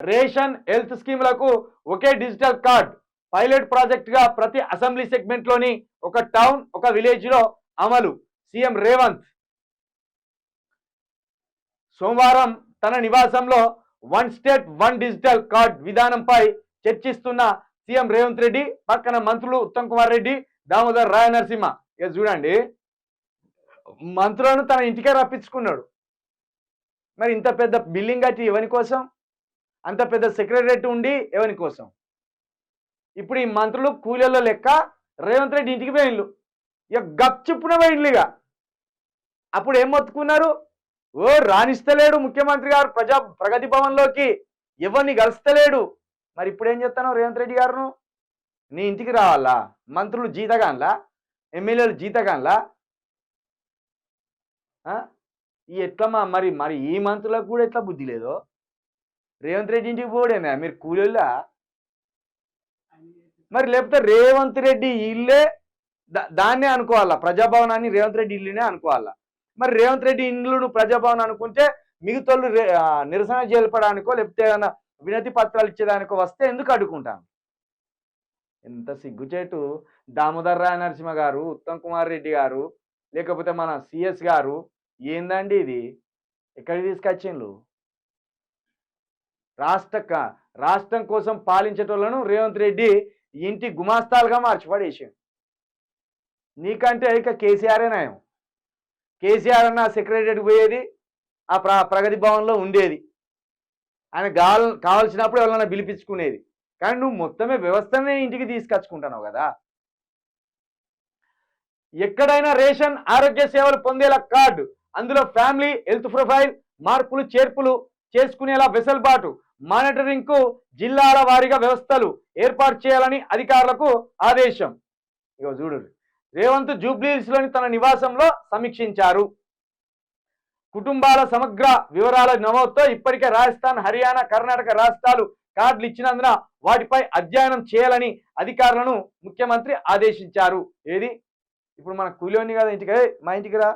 Ration health స్కీమ్లకు ఒకే digital card. Pilot ప్రాజెక్టుగా ప్రతి అసెంబ్లీ సెగ్మెంట్లోని ఒక టౌన్ ఒక విలేజ్లో అమలు. సీఎం రేవంత్ సోమవారం తన నివాసంలో one state one digital card విధానంపై చర్చిస్తున్న సీఎం రేవంత్ రెడ్డి పక్కన మంత్రులు ఉత్తమ్ కుమార్ రెడ్డి దామోదర్ రాయ నరసింహ. ఇక చూడండి మంత్రులను తన ఇంటికే రప్పించుకున్నాడు. మరి ఇంత పెద్ద బిల్డింగ్ కట్టి ఇవని కోసం? అంత పెద్ద సెక్రటరేట్ ఉండి ఎవరి కోసం? ఇప్పుడు ఈ మంత్రులు కూలీల లెక్క రేవంత్ రెడ్డి ఇంటికి పోయిండ్లు ఇక గప్చుప్పున పోయిండ్లు ఇక. అప్పుడు ఏం మొత్తుకున్నారు? ఓ రాణిస్తలేడు ముఖ్యమంత్రి గారు ప్రజా ప్రగతి భవన్లోకి. ఎవరిని కలుస్తలేడు. మరి ఇప్పుడు ఏం చెప్తాను రేవంత్ రెడ్డి గారును? నీ ఇంటికి రావాలా? మంత్రులు జీతగాన్లా? ఎమ్మెల్యేలు జీతగాన్లా? ఆ? ఎట్లా మరి మరి ఈ మంత్రులకు కూడా ఎట్లా బుద్ధి లేదో? రేవంత్ రెడ్డి ఇంటికి పోడేనా? మీరు కూలీళ్ళా? మరి లేకపోతే రేవంత్ రెడ్డి ఇల్లే దా- దాన్నే అనుకోవాలా? ప్రజాభవనాన్ని రేవంత్ రెడ్డి ఇల్లునే అనుకోవాలా? మరి రేవంత్ రెడ్డి ఇండ్లు ప్రజాభవన్ అనుకుంటే మిగతాళ్ళు నిరసన చేపడానికో లేకపోతే ఏదైనా వినతి పత్రాలు ఇచ్చేదానికో వస్తే ఎందుకు అడ్డుకుంటాం? ఎంత సిగ్గుచేటు. దామోదర్ రాయ నరసింహ గారు ఉత్తమ్ కుమార్ రెడ్డి గారు లేకపోతే మన సిఎస్ గారు ఏందండి ఇది? ఎక్కడికి తీసుకొచ్చిండ్రు? రాష్ట్ర రాష్ట్రం కోసం పాలించేటోళ్ళను రేవంత్ రెడ్డి ఇంటి గుమాస్తాలుగా మార్చిపడేసాడు. నీకంటే ఇక కేసీఆరే నయం. కేసీఆర్ అన్న సెక్రటరీకి పోయేది ఆ ప్ర ప్రగతి భవన్లో ఉండేది. ఆయన కావాల కావాల్సినప్పుడు ఎవరైనా పిలిపించుకునేది. కానీ నువ్వు మొత్తమే వ్యవస్థనే ఇంటికి తీసుకొచ్చుకుంటున్నావు కదా. ఎక్కడైనా రేషన్ ఆరోగ్య సేవలు పొందేలా కార్డు అందులో ఫ్యామిలీ హెల్త్ ప్రొఫైల్ మార్పులు చేర్పులు చేసుకునేలా వెసలుబాటు మానిటరింగ్కు జిల్లాల వారీగా వ్యవస్థలు ఏర్పాటు చేయాలని అధికారులకు ఆదేశం. ఇగో చూడు రేవంత్ జూబ్లీహిల్స్లోని తన నివాసంలో సమీక్షించారు. కుటుంబాల సమగ్ర వివరాల నమోదుతో ఇప్పటికే రాజస్థాన్ హర్యానా కర్ణాటక రాష్ట్రాలు కార్డులు ఇచ్చినందున వాటిపై అధ్యయనం చేయాలని అధికారులను ముఖ్యమంత్రి ఆదేశించారు. ఏది? ఇప్పుడు మన కూలిని కదా ఇంటికి మా ఇంటికి రా.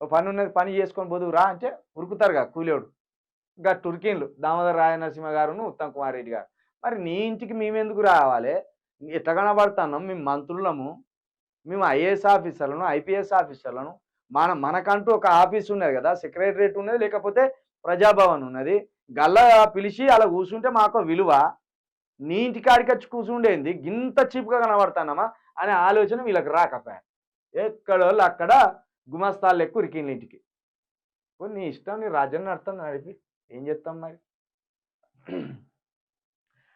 పని ఉన్నది పని చేసుకొని పోదు రా అంటే ఉరుకుతారుగా కూలియోడు ఇంకా టుర్కిన్లు దామోదర్ రాయనరసింహ గారును ఉత్తమ్ కుమార్ రెడ్డి గారు. మరి నీ ఇంటికి మేమెందుకు రావాలి? ఎట్లా కనబడుతున్నాం? మేము మంత్రులము. మేము ఐఏఎస్ ఆఫీసర్లను ఐపీఎస్ ఆఫీసర్లను. మన మనకంటూ ఒక ఆఫీస్ ఉన్నది కదా సెక్రటరేట్ ఉన్నది లేకపోతే ప్రజాభవన్ ఉన్నది. గల్లా పిలిచి అలా కూర్చుంటే మాకు విలువ. నీ ఇంటికి ఆడికొచ్చి కూర్చుండేంది? గింత చీప్గా కనబడతానమ్మా అనే ఆలోచన వీళ్ళకి రాకపోయా? ఎక్కడోళ్ళు అక్కడ గుమస్తాలు ఎక్కువ ఉరికిండ్లు ఇంటికి. నీ ఇష్టం నీ రాజ్యాన్ని అర్థం నడిపి. ఏం చేస్తాం మరి?